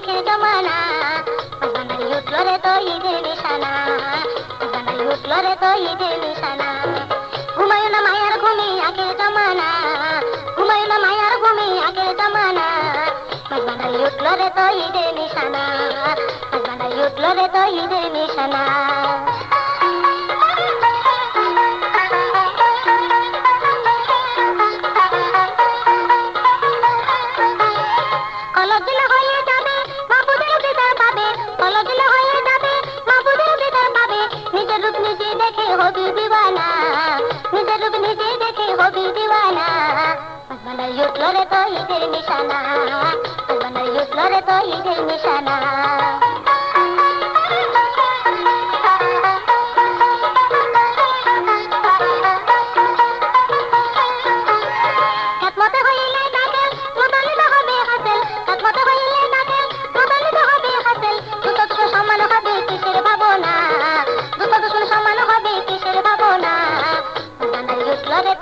আছে জমানা জানাই উঠল রে তো ঈদের নিশানা। জানাই উঠল রে তো ঈদের নিশানা। ঘুমায় না মায়ার ঘুমি আগে জমানা। ঘুমায় না মায়ার ঘুমি আগে জমানা। জানাই উঠল রে তো ঈদের নিশানা। জানাই উঠল রে তো ঈদের নিশানা। हो भी दीवाना निज रूप निजे देखे हो भी दीवाना मन युद्ध तो ही निशाना मन युद्ध तो ये फिर निशाना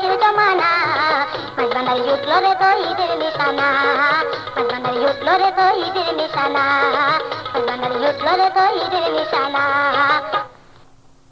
ನ್ಯೂ ಜಮಾನ ಮಧ್ಬಂದ ಯೂತ್ಲೋ ರೇತೋ ಇದಿರಿ ನಿಶಾನ ಮಧ್ಬಂದ ಯೂತ್ಲೋ ರೇತೋ ಇದಿರಿ ನಿಶಾನ ಮಧ್ಬಂದ ಯೂತ್ಲೋ ರೇತೋ ಇದಿರಿ ನಿಶಾನ